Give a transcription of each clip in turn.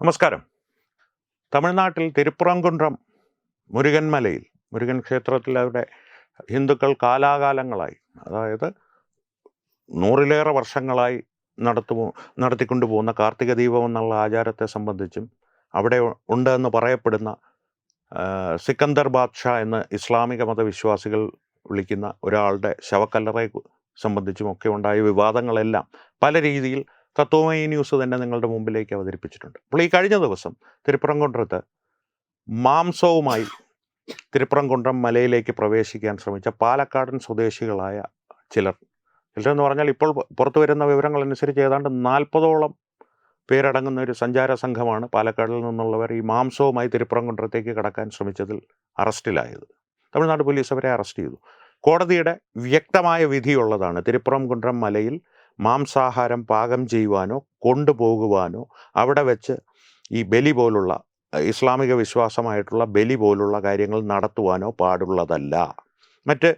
നമസ്കാരം. തമിഴ്നാട്ടിൽ തിരുപ്പുറംകുന്നം മുരുകൻമലയിൽ മുരുകൻ ക്ഷേത്രത്തിൽ അവിടെ ഹിന്ദുക്കൾ കാലാകാലങ്ങളായി അതായത് നൂറിലേറെ വർഷങ്ങളായി നടത്തു നടത്തിക്കൊണ്ടു പോകുന്ന കാർത്തിക ദീപം എന്നുള്ള ആചാരത്തെ സംബന്ധിച്ചും അവിടെ ഉണ്ടെന്ന് പറയപ്പെടുന്ന സിക്കന്ദർ ബാദ്ഷാ എന്ന് ഇസ്ലാമിക മതവിശ്വാസികൾ വിളിക്കുന്ന ഒരാളുടെ ശവക്കല്ലറയെ സംബന്ധിച്ചുമൊക്കെ ഉണ്ടായ വിവാദങ്ങളെല്ലാം പല രീതിയിൽ തത്വമായി ന്യൂസ് തന്നെ നിങ്ങളുടെ മുമ്പിലേക്ക് അവതരിപ്പിച്ചിട്ടുണ്ട്. അപ്പോൾ ഈ കഴിഞ്ഞ ദിവസം തിരുപ്പുറംകുണ്ടത്ത് മാംസവുമായി തിരുപ്പുറംകുണ്ടം മലയിലേക്ക് പ്രവേശിക്കാൻ ശ്രമിച്ച പാലക്കാടൻ സ്വദേശികളായ ചിലർ. ചിലരെന്ന് പറഞ്ഞാൽ ഇപ്പോൾ പുറത്തു വരുന്ന വിവരങ്ങൾ അനുസരിച്ച് ഏതാണ്ട് നാൽപ്പതോളം പേരടങ്ങുന്ന ഒരു സഞ്ചാര സംഘമാണ് പാലക്കാടിൽ നിന്നുള്ളവർ ഈ മാംസവുമായി തിരുപ്പുറംകുണ്ടത്തേക്ക് കടക്കാൻ ശ്രമിച്ചതിൽ അറസ്റ്റിലായത്. തമിഴ്നാട് പോലീസ് അവരെ അറസ്റ്റ് ചെയ്തു. കോടതിയുടെ വ്യക്തമായ വിധിയുള്ളതാണ് തിരുപ്പുറംകുണ്ട്രം മലയിൽ മാംസാഹാരം പാകം ചെയ്യുവാനോ കൊണ്ടുപോകുവാനോ അവിടെ വെച്ച് ഈ ബലി പോലുള്ള ഇസ്ലാമിക വിശ്വാസമായിട്ടുള്ള ബലി പോലുള്ള കാര്യങ്ങൾ നടത്തുവാനോ പാടുള്ളതല്ല. മറ്റ്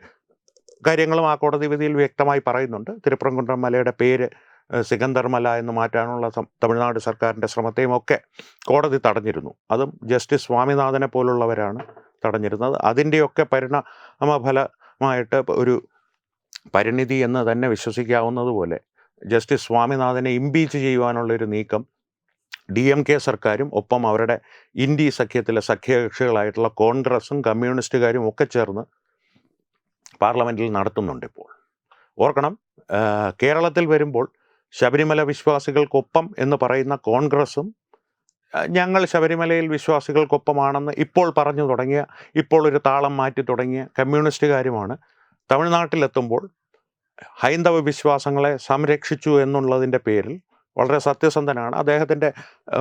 കാര്യങ്ങളും ആ കോടതി വിധിയിൽ വ്യക്തമായി പറയുന്നുണ്ട്. തിരുപ്പുറംകുണ്ടം മലയുടെ പേര് സികന്ദർമല എന്ന് മാറ്റാനുള്ള തമിഴ്നാട് സർക്കാരിന്റെ ശ്രമത്തെയും ഒക്കെ കോടതി തടഞ്ഞിരുന്നു. അതും ജസ്റ്റിസ് സ്വാമിനാഥനെ പോലുള്ളവരാണ് തടഞ്ഞിരുന്നത്. അതിന്റെയൊക്കെ പരിണാമഫലമായിട്ട് ഒരു പരിണിതി എന്ന് തന്നെ വിശ്വസിക്കാവുന്നതുപോലെ ജസ്റ്റിസ് സ്വാമിനാഥനെ ഇംപീച്ച് ചെയ്യുവാനുള്ളൊരു നീക്കം ഡി എം കെ സർക്കാരും ഒപ്പം അവരുടെ ഇന്ത്യ സഖ്യത്തിലെ സഖ്യകക്ഷികളായിട്ടുള്ള കോൺഗ്രസും കമ്മ്യൂണിസ്റ്റുകാരും ഒക്കെ ചേർന്ന് പാർലമെന്റിൽ നടത്തുന്നുണ്ട് ഇപ്പോൾ. ഓർക്കണം കേരളത്തിൽ വരുമ്പോൾ ശബരിമല വിശ്വാസികൾക്കൊപ്പം എന്ന് പറയുന്ന കോൺഗ്രസും ഞങ്ങൾ ശബരിമലയിൽ വിശ്വാസികൾക്കൊപ്പമാണെന്ന് ഇപ്പോൾ പറഞ്ഞു തുടങ്ങിയ ഇപ്പോൾ ഒരു താളം മാറ്റി തുടങ്ങിയ കമ്മ്യൂണിസ്റ്റുകാരുമാണ്. തമിഴ്നാട്ടിലെത്തുമ്പോൾ ഹൈന്ദവ വിശ്വാസങ്ങളെ സംരക്ഷിച്ചു എന്നുള്ളതിന്റെ പേരിൽ വളരെ സത്യസന്ധനാണ്. അദ്ദേഹത്തിന്റെ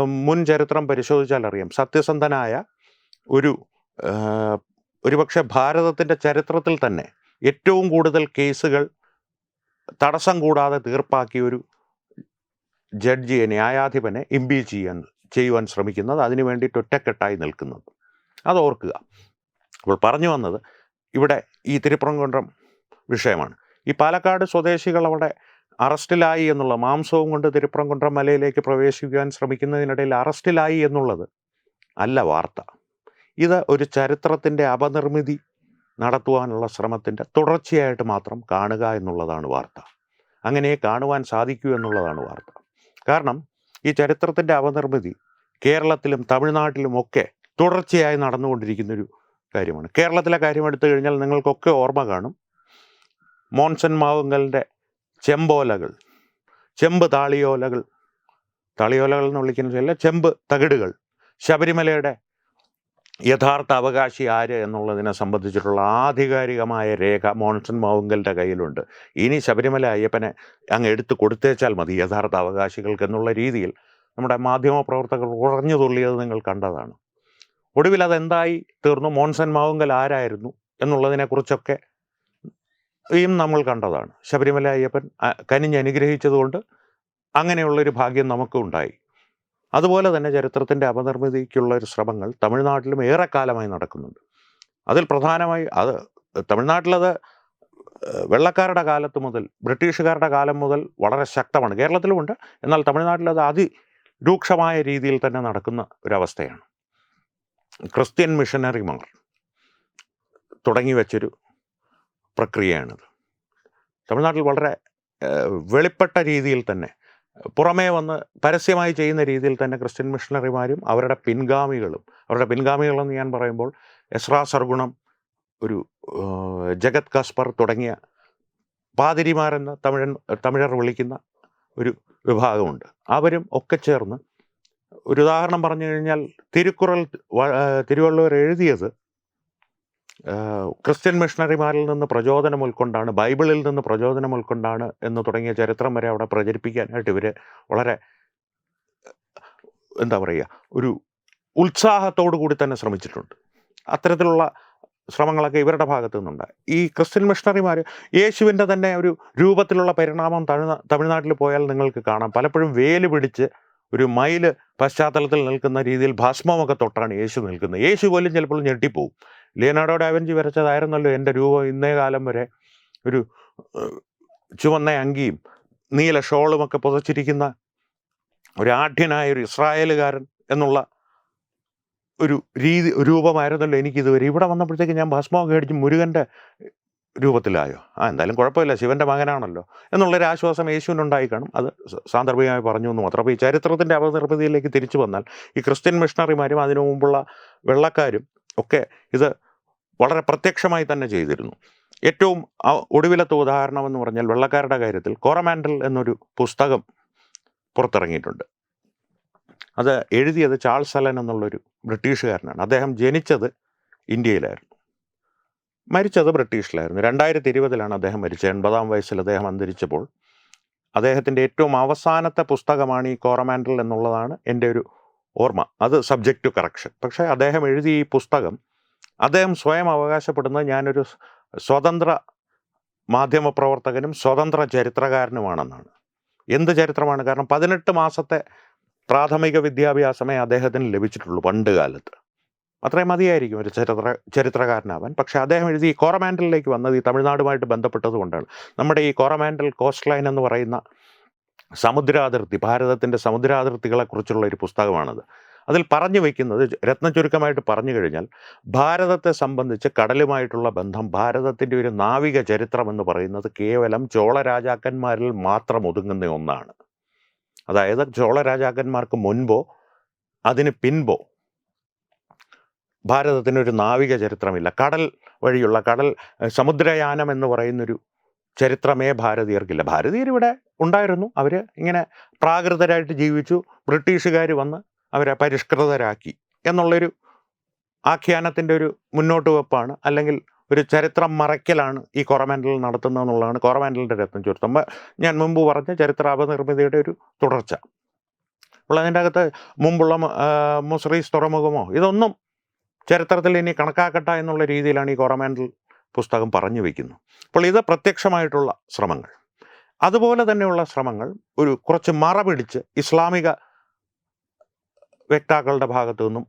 മുൻ ചരിത്രം പരിശോധിച്ചാൽ അറിയാം. സത്യസന്ധനായ ഒരു ഒരുപക്ഷെ ഭാരതത്തിന്റെ ചരിത്രത്തിൽ തന്നെ ഏറ്റവും കൂടുതൽ കേസുകൾ തടസ്സം കൂടാതെ തീർപ്പാക്കിയ ഒരു ജഡ്ജിയെ ന്യായാധിപനെ ഇമ്പീച്ച് ചെയ്യാൻ ചെയ്യുവാൻ ശ്രമിക്കുന്നത് അതിനു വേണ്ടിയിട്ട് ഒറ്റക്കെട്ടായി നിൽക്കുന്നത്. അത് ഓർക്കുക. അപ്പോൾ പറഞ്ഞു വന്നത് ഇവിടെ ഈ തിരുപ്രംകുണ്ട്രം വിഷയമാണ്. ഈ പാലക്കാട് സ്വദേശികൾ അവിടെ അറസ്റ്റിലായി എന്നുള്ള മാംസവും കൊണ്ട് തിരുപ്രംകുണ്ട്രം മലയിലേക്ക് പ്രവേശിക്കാൻ ശ്രമിക്കുന്നതിനിടയിൽ അറസ്റ്റിലായി എന്നുള്ളത് അല്ല വാർത്ത. ഇത് ഒരു ചരിത്രത്തിന്റെ അപനിർമ്മിതി നടത്തുവാനുള്ള ശ്രമത്തിന്റെ തുടർച്ചയായിട്ട് മാത്രം കാണുക എന്നുള്ളതാണ് വാർത്ത. അങ്ങനെ കാണുവാൻ സാധിക്കൂ എന്നുള്ളതാണ് വാർത്ത. കാരണം ഈ ചരിത്രത്തിന്റെ അപനിർമ്മിതി കേരളത്തിലും തമിഴ്നാട്ടിലും ഒക്കെ തുടർച്ചയായി നടന്നുകൊണ്ടിരിക്കുന്നൊരു കാര്യമാണ്. കേരളത്തിലെ കാര്യം എടുത്തു കഴിഞ്ഞാൽ നിങ്ങൾക്കൊക്കെ ഓർമ്മ കാണും. മോൻസൺ മാവുങ്കലിന്റെ ചെമ്പോലകൾ ചെമ്പ് താളിയോലകൾ. താളിയോലകൾ എന്ന് വിളിക്കുന്ന ചെമ്പ് തകിടുകൾ. ശബരിമലയുടെ യഥാർത്ഥ അവകാശി ആര് എന്നുള്ളതിനെ സംബന്ധിച്ചിട്ടുള്ള ആധികാരികമായ രേഖ മോൺസൺ മാവുങ്കലിന്റെ കയ്യിലുണ്ട്. ഇനി ശബരിമല അയ്യപ്പനെ അങ്ങ് എടുത്തു കൊടുത്തേച്ചാൽ മതി യഥാർത്ഥ അവകാശികൾക്ക് എന്നുള്ള രീതിയിൽ. നമ്മുടെ മാധ്യമ പ്രവർത്തകർ ഉറഞ്ഞു തുള്ളിയത് നിങ്ങൾ കണ്ടതാണ്. ഒടുവിൽ അതെന്തായി തീർന്നു? മോൺസൺ മാവുങ്കൽ ആരായിരുന്നു എന്നുള്ളതിനെക്കുറിച്ചൊക്കെ യും നമ്മൾ കണ്ടതാണ്. ശബരിമല അയ്യപ്പൻ അ- കനിഞ്ഞ് അനുഗ്രഹിച്ചതുകൊണ്ട് അങ്ങനെയുള്ളൊരു ഭാഗ്യം നമുക്കും ഉണ്ടായി. അതുപോലെ തന്നെ ചരിത്രത്തിന്റെ അപനിർമ്മിതിക്കുള്ള ഒരു ശ്രമങ്ങൾ തമിഴ്നാട്ടിലും ഏറെക്കാലമായി നടക്കുന്നുണ്ട്. അതിൽ പ്രധാനമായി അത് തമിഴ്നാട്ടിലത് വെള്ളക്കാരുടെ കാലത്ത് മുതൽ ബ്രിട്ടീഷുകാരുടെ കാലം മുതൽ വളരെ ശക്തമാണ്. കേരളത്തിലുമുണ്ട്. എന്നാൽ തമിഴ്നാട്ടിലത് അതിരൂക്ഷമായ രീതിയിൽ തന്നെ നടക്കുന്ന ഒരവസ്ഥയാണ്. ക്രിസ്ത്യൻ മിഷനറിമാർ തുടങ്ങി വെച്ചൊരു പ്രക്രിയയാണിത്. തമിഴ്നാട്ടിൽ വളരെ വെളിപ്പെട്ട രീതിയിൽ തന്നെ പുറമേ വന്ന് പരസ്യമായി ചെയ്യുന്ന രീതിയിൽ തന്നെ ക്രിസ്ത്യൻ മിഷണറിമാരും അവരുടെ പിൻഗാമികളും അവരുടെ പിൻഗാമികളെന്ന് ഞാൻ പറയുമ്പോൾ എസ്രാ സർഗുണം ഒരു ജഗത് കസ്പർ തുടങ്ങിയ പാതിരിമാരെന്ന് തമിഴൻ തമിഴർ വിളിക്കുന്ന ഒരു വിഭാഗമുണ്ട്. അവരും ഒക്കെ ചേർന്ന് ഒരു ഉദാഹരണം പറഞ്ഞു കഴിഞ്ഞാൽ തിരുക്കുറൾ തിരുവള്ളുവർ എഴുതിയത് ക്രിസ്ത്യൻ മിഷണറിമാരിൽ നിന്ന് പ്രചോദനം ഉൾക്കൊണ്ടാണ് ബൈബിളിൽ നിന്ന് പ്രചോദനം ഉൾക്കൊണ്ടാണ് എന്ന് തുടങ്ങിയ ചരിത്രം വരെ അവിടെ പ്രചരിപ്പിക്കാനായിട്ട് ഇവർ വളരെ എന്താ പറയുക ഒരു ഉത്സാഹത്തോടു കൂടി തന്നെ ശ്രമിച്ചിട്ടുണ്ട്. അത്തരത്തിലുള്ള ശ്രമങ്ങളൊക്കെ ഇവരുടെ ഭാഗത്തു നിന്നുണ്ട്. ഈ ക്രിസ്ത്യൻ മിഷണറിമാർ യേശുവിന്റെ തന്നെ ഒരു രൂപത്തിലുള്ള പരിണാമം തമിഴ്നാ തമിഴ്നാട്ടിൽ പോയാൽ നിങ്ങൾക്ക് കാണാം. പലപ്പോഴും വേൽ പിടിച്ച് ഒരു മയിൽ പശ്ചാത്തലത്തിൽ നിൽക്കുന്ന രീതിയിൽ ഭസ്മമൊക്കെ തൊട്ടാണ് യേശു നിൽക്കുന്നത്. യേശു പോലും ചിലപ്പോൾ ഞെട്ടിപ്പോവും. ലിയനാർഡോ ഡാവിഞ്ചി വരച്ചതായിരുന്നല്ലോ എന്റെ രൂപം ഇന്നേ കാലം വരെ. ഒരു ചുവന്ന അങ്കിയും നീല ഷോളുമൊക്കെ പുതച്ചിരിക്കുന്ന ഒരു ആഢ്യനായ ഒരു ഇസ്രായേലുകാരൻ എന്നുള്ള ഒരു രീതി രൂപമായിരുന്നല്ലോ എനിക്കിതുവരെ. ഇവിടെ വന്നപ്പോഴത്തേക്ക് ഞാൻ ഭസ്മമൊക്കെ അടിച്ച് മുരുകന്റെ രൂപത്തിലായോ? ആ എന്തായാലും കുഴപ്പമില്ല ശിവന്റെ മകനാണല്ലോ എന്നുള്ളൊരു ആശ്വാസം യേശുവിനുണ്ടായി കാണും. അത് സാന്ദർഭികമായി പറഞ്ഞു എന്ന് മാത്രം. അപ്പോൾ ഈ ചരിത്രത്തിന്റെ അപനിർമ്മിതിയിലേക്ക് തിരിച്ചു വന്നാൽ ഈ ക്രിസ്ത്യൻ മിഷണറിമാരും അതിനു മുമ്പുള്ള വെള്ളക്കാരും ഒക്കെ ഇത് വളരെ പ്രത്യക്ഷമായി തന്നെ ചെയ്തിരുന്നു. ഏറ്റവും ഒടുവിലത്തെ ഉദാഹരണം എന്ന് പറഞ്ഞാൽ വെള്ളക്കാരുടെ കാര്യത്തിൽ കോറമാൻഡൽ എന്നൊരു പുസ്തകം പുറത്തിറങ്ങിയിട്ടുണ്ട്. അത് എഴുതിയത് ചാൾസ് അലൻ എന്നുള്ളൊരു ബ്രിട്ടീഷുകാരനാണ്. അദ്ദേഹം ജനിച്ചത് ഇന്ത്യയിലായിരുന്നു. മരിച്ചത് ബ്രിട്ടീഷിലായിരുന്നു. രണ്ടായിരത്തി ഇരുപതിലാണ് അദ്ദേഹം മരിച്ചത്. എൺപതാം വയസ്സിൽ അദ്ദേഹം അന്തരിച്ചപ്പോൾ അദ്ദേഹത്തിന്റെ ഏറ്റവും അവസാനത്തെ പുസ്തകമാണ് ഈ കോറമാൻഡൽ എന്നുള്ളതാണ് എന്റെ ഒരു ഓർമ്മ. അത് സബ്ജക്റ്റ് ടു കറക്ഷൻ പക്ഷേ അദ്ദേഹം എഴുതിയ ഈ പുസ്തകം അദ്ദേഹം സ്വയം അവകാശപ്പെടുന്നത് ഞാനൊരു സ്വതന്ത്ര മാധ്യമപ്രവർത്തകനും സ്വതന്ത്ര ചരിത്രകാരനുമാണെന്നാണ്. എന്ത് ചരിത്രമാണ്? കാരണം പതിനെട്ട് മാസത്തെ പ്രാഥമിക വിദ്യാഭ്യാസമേ അദ്ദേഹത്തിന് ലഭിച്ചിട്ടുള്ളൂ പണ്ട് കാലത്ത്. അത്രയും മതിയായിരിക്കും ഒരു ചരിത്ര ചരിത്രകാരനാവാൻ. പക്ഷേ അദ്ദേഹം എഴുതി ഈ കോറമാൻഡലിലേക്ക് വന്നത് ഈ തമിഴ്നാടുമായിട്ട് ബന്ധപ്പെട്ടത് കൊണ്ടാണ്. നമ്മുടെ ഈ കോറമാൻഡൽ കോസ്റ്റ് ലൈൻ എന്ന് പറയുന്ന സമുദ്രാതിർത്തി ഭാരതത്തിന്റെ സമുദ്രാതിർത്തികളെക്കുറിച്ചുള്ള ഒരു പുസ്തകമാണത്. അതിൽ പറഞ്ഞു വയ്ക്കുന്നത് രത്നചുരുക്കമായിട്ട് പറഞ്ഞു കഴിഞ്ഞാൽ ഭാരതത്തെ സംബന്ധിച്ച് കടലുമായിട്ടുള്ള ബന്ധം ഭാരതത്തിന്റെ ഒരു നാവിക ചരിത്രം എന്ന് പറയുന്നത് കേവലം ചോള രാജാക്കന്മാരിൽ മാത്രം ഒതുങ്ങുന്ന ഒന്നാണ്. അതായത് ചോള രാജാക്കന്മാർക്ക് മുൻപോ അതിന് പിൻപോ ഭാരതത്തിനൊരു നാവിക ചരിത്രമില്ല. കടൽ വഴിയുള്ള കടൽ സമുദ്രയാനം എന്ന് പറയുന്നൊരു ചരിത്രമേ ഭാരതീയർക്കില്ല. ഭാരതീയർ ഇവിടെ ഉണ്ടായിരുന്നു. അവർ ഇങ്ങനെ പ്രാകൃതരായിട്ട് ജീവിച്ചു. ബ്രിട്ടീഷുകാർ വന്ന് അവരെ പരിഷ്കൃതരാക്കി എന്നുള്ളൊരു ആഖ്യാനത്തിന്റെ ഒരു മുന്നോട്ട് വെപ്പാണ്. അല്ലെങ്കിൽ ഒരു ചരിത്രം മറയ്ക്കലാണ് ഈ കോറമാൻഡൽ നടത്തുന്നതെന്നുള്ളതാണ് കോറമാൻഡലിന്റെ രത്നം ചുരുത്തം ഞാൻ മുമ്പ് പറഞ്ഞ ചരിത്ര അപനിർമ്മിതിയുടെ ഒരു തുടർച്ച. അപ്പോൾ അതിന്റെ അകത്ത് മുമ്പുള്ള മുസ്രീസ് തുറമുഖമോ ഇതൊന്നും ചരിത്രത്തിൽ ഇനി കണക്കാക്കട്ട എന്നുള്ള രീതിയിലാണ് ഈ കോറമാൻഡൽ പുസ്തകം പറഞ്ഞു വയ്ക്കുന്നു അപ്പോൾ ഇത് പ്രത്യക്ഷമായിട്ടുള്ള ശ്രമങ്ങൾ. അതുപോലെ തന്നെയുള്ള ശ്രമങ്ങൾ ഒരു കുറച്ച് മറ പിടിച്ച് ഇസ്ലാമിക വ്യക്താക്കളുടെ ഭാഗത്തു നിന്നും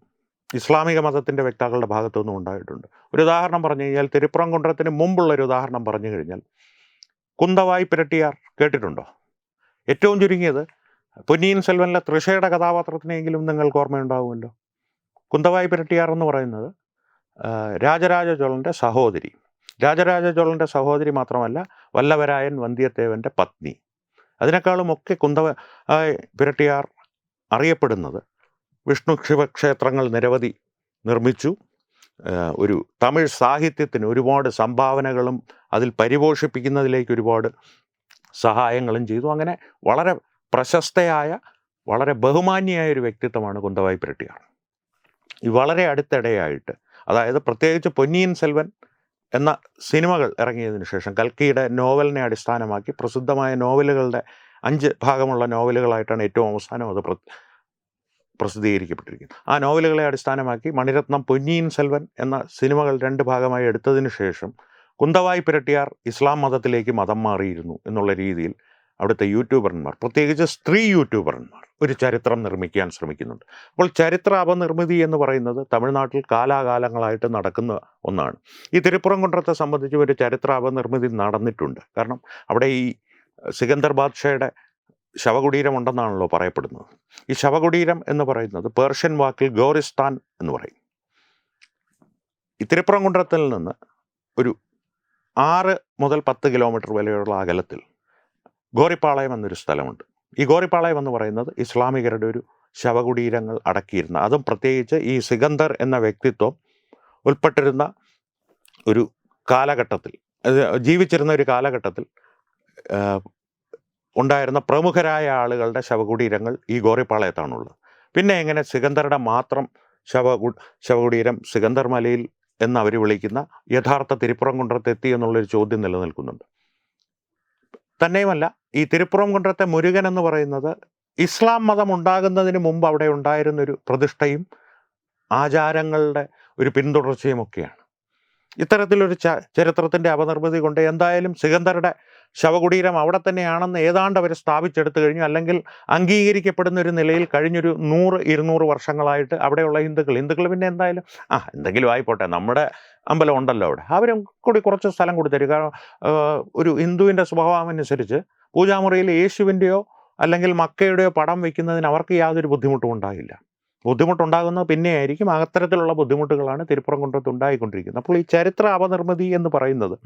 ഇസ്ലാമിക മതത്തിന്റെ വ്യക്താക്കളുടെ ഭാഗത്തു നിന്നും ഉണ്ടായിട്ടുണ്ട്. ഒരു ഉദാഹരണം പറഞ്ഞു കഴിഞ്ഞാൽ തിരുപ്പുറംകുன்றത്തിന് മുമ്പുള്ള ഒരു ഉദാഹരണം പറഞ്ഞു കഴിഞ്ഞാൽ കുന്തവായി പിരട്ടിയാർ കേട്ടിട്ടുണ്ടോ? ഏറ്റവും ചുരുങ്ങിയത് പൊന്നിയിൻ സെൽവനിലെ തൃഷയുടെ കഥാപാത്രത്തിനെങ്കിലും നിങ്ങൾക്ക് ഓർമ്മയുണ്ടാവുമല്ലോ? കുന്തവായി പിരട്ടിയാർ എന്ന് പറയുന്നത് രാജരാജ ചോളന്റെ സഹോദരി. രാജരാജ ചോളന്റെ സഹോദരി മാത്രമല്ല വല്ലവരായൻ വന്ധ്യത്തേവന്റെ പത്നി. അതിനേക്കാളും ഒക്കെ കുന്തവ പുരട്ടിയാർ അറിയപ്പെടുന്നത്. വിഷ്ണു ശിവക്ഷേത്രങ്ങൾ നിരവധി നിർമ്മിച്ചു. ഒരു തമിഴ് സാഹിത്യത്തിന് ഒരുപാട് സംഭാവനകളും അതിൽ പരിപോഷിപ്പിക്കുന്നതിലേക്ക് ഒരുപാട് സഹായങ്ങളും ചെയ്തു. അങ്ങനെ വളരെ പ്രശസ്തയായ വളരെ ബഹുമാന്യായ ഒരു വ്യക്തിത്വമാണ് കുന്തവായി പിരട്ടിയാർ വളരെ അടുത്തിടെയായിട്ട് അതായത് പ്രത്യേകിച്ച് പൊന്നിയൻ സെൽവൻ എന്ന സിനിമകൾ ഇറങ്ങിയതിനു ശേഷം കൽക്കിയുടെ നോവലിനെ അടിസ്ഥാനമാക്കി പ്രസിദ്ധമായ നോവലുകളുടെ അഞ്ച് ഭാഗമുള്ള നോവലുകളായിട്ടാണ് ഏറ്റവും അവസാനം അത് പ്രസിദ്ധീകരിക്കപ്പെട്ടിരിക്കുന്നത്. ആ നോവലുകളെ അടിസ്ഥാനമാക്കി മണിരത്നം പൊന്നിയിൻ സെൽവൻ എന്ന സിനിമകൾ രണ്ട് ഭാഗമായി എടുത്തതിനു ശേഷം കുന്തവായി പിരട്ടിയാർ ഇസ്ലാം മതത്തിലേക്ക് മതം മാറിയിരുന്നു എന്നുള്ള രീതിയിൽ അവിടുത്തെ യൂട്യൂബർമാർ പ്രത്യേകിച്ച് സ്ത്രീ യൂട്യൂബർമാർ ഒരു ചരിത്രം നിർമ്മിക്കാൻ ശ്രമിക്കുന്നുണ്ട്. അപ്പോൾ ചരിത്ര അപനിർമ്മിതി എന്ന് പറയുന്നത് തമിഴ്നാട്ടിൽ കാലാകാലങ്ങളായിട്ട് നടക്കുന്ന ഒന്നാണ്. ഈ തിരുപ്പുറംകുണ്ടത്തെ സംബന്ധിച്ച് ഒരു ചരിത്ര അപനിർമ്മിതി നടന്നിട്ടുണ്ട്. കാരണം അവിടെ ഈ സികന്ദർ ബാദ്ഷയുടെ ശവകുടീരം ഉണ്ടെന്നാണല്ലോ പറയപ്പെടുന്നത്. ഈ ശവകുടീരം എന്ന് പറയുന്നത് പേർഷ്യൻ വാക്കിൽ ഗോറിസ്ഥാൻ എന്ന് പറയും. ഈ തിരുപ്പുറംകുണ്ടത്തിൽ നിന്ന് ഒരു ആറ് മുതൽ പത്ത് കിലോമീറ്റർ വരെയുള്ള അകലത്തിൽ ഗോറിപ്പാളയം എന്നൊരു സ്ഥലമുണ്ട്. ഈ ഗോറിപ്പാളയം എന്ന് പറയുന്നത് ഇസ്ലാമികരുടെ ഒരു ശവകുടീരങ്ങൾ അടക്കിയിരുന്ന അതും പ്രത്യേകിച്ച് ഈ സികന്ദർ എന്ന വ്യക്തിത്വം ഉൾപ്പെട്ടിരുന്ന ഒരു കാലഘട്ടത്തിൽ ജീവിച്ചിരുന്ന ഒരു കാലഘട്ടത്തിൽ ഉണ്ടായിരുന്ന പ്രമുഖരായ ആളുകളുടെ ശവകുടീരങ്ങൾ ഈ ഗോറിപ്പാളയത്താണുള്ളത്. പിന്നെ എങ്ങനെ സികന്ദറുടെ മാത്രം ശവകു ശവകുടീരം സികന്ദർ മലയിൽ എന്ന് അവർ വിളിക്കുന്ന യഥാർത്ഥ തിരുപ്പുറം കൊണ്ടത്തെത്തി എന്നുള്ളൊരു ചോദ്യം നിലനിൽക്കുന്നുണ്ട്. തന്നെയുമല്ല ഈ തിരുപ്പുറംകുன்றത്തെ മുരുകൻ എന്ന് പറയുന്നത് ഇസ്ലാം മതം ഉണ്ടാകുന്നതിന് മുമ്പ് അവിടെ ഉണ്ടായിരുന്നൊരു പ്രതിഷ്ഠയും ആചാരങ്ങളുടെ ഒരു പിന്തുടർച്ചയും ഒക്കെയാണ്. ഇത്തരത്തിലൊരു ച ചരിത്രത്തിന്റെ അപനിർമ്മിതി കൊണ്ട് എന്തായാലും സികന്ദറുടെ ശവകുടീരം അവിടെ തന്നെയാണെന്ന് ഏതാണ്ട് അവർ സ്ഥാപിച്ചെടുത്തു കഴിഞ്ഞു. അല്ലെങ്കിൽ അംഗീകരിക്കപ്പെടുന്ന ഒരു നിലയിൽ കഴിഞ്ഞൊരു നൂറ് ഇരുന്നൂറ് വർഷങ്ങളായിട്ട് അവിടെയുള്ള ഹിന്ദുക്കൾ. ഹിന്ദുക്കൾ പിന്നെ എന്തായാലും ആ എന്തെങ്കിലും ആയിപ്പോട്ടെ. നമ്മുടെ അമ്പലം ഉണ്ടല്ലോ അവിടെ. അവരും കൂടി കുറച്ച് സ്ഥലം കൊടുത്തരും. കാരണം ഒരു ഹിന്ദുവിന്റെ സ്വഭാവം അനുസരിച്ച് പൂജാമുറിയിൽ യേശുവിന്റെയോ അല്ലെങ്കിൽ മക്കയുടെയോ പടം വയ്ക്കുന്നതിന് അവർക്ക് യാതൊരു ബുദ്ധിമുട്ടും ഉണ്ടായില്ല ബുദ്ധിമുട്ടുണ്ടാകുന്നത് പിന്നെയായിരിക്കും. അത്തരത്തിലുള്ള ബുദ്ധിമുട്ടുകളാണ് തിരുപ്പുറം കൊണ്ടത്ത് ഉണ്ടായിക്കൊണ്ടിരിക്കുന്നത്. അപ്പോൾ ഈ ചരിത്ര അപനിർമ്മിതി എന്ന് പറയുന്നത്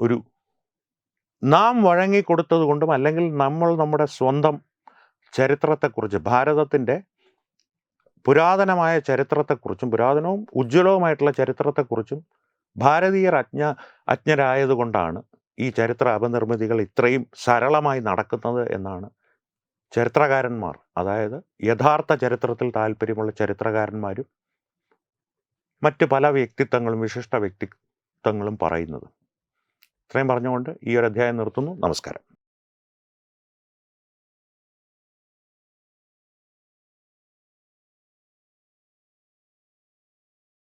ഒരു നാം വഴങ്ങിക്കൊടുത്തത് കൊണ്ടും അല്ലെങ്കിൽ നമ്മൾ നമ്മുടെ സ്വന്തം ചരിത്രത്തെക്കുറിച്ച് ഭാരതത്തിന്റെ പുരാതനമായ ചരിത്രത്തെക്കുറിച്ചും പുരാതനവും ഉജ്ജ്വലവുമായിട്ടുള്ള ചരിത്രത്തെക്കുറിച്ചും ഭാരതീയർ അജ്ഞ അജ്ഞരായതുകൊണ്ടാണ് ഈ ചരിത്ര അപനിർമ്മിതികൾ ഇത്രയും സരളമായി നടക്കുന്നത് എന്നാണ് ചരിത്രകാരന്മാർ അതായത് യഥാർത്ഥ ചരിത്രത്തിൽ താല്പര്യമുള്ള ചരിത്രകാരന്മാരും മറ്റ് പല വ്യക്തിത്വങ്ങളും വിശിഷ്ട വ്യക്തിത്വങ്ങളും പറയുന്നത്. ഇത്രയും പറഞ്ഞുകൊണ്ട് ഈ ഒരു അധ്യായം നിർത്തുന്നു. നമസ്കാരം.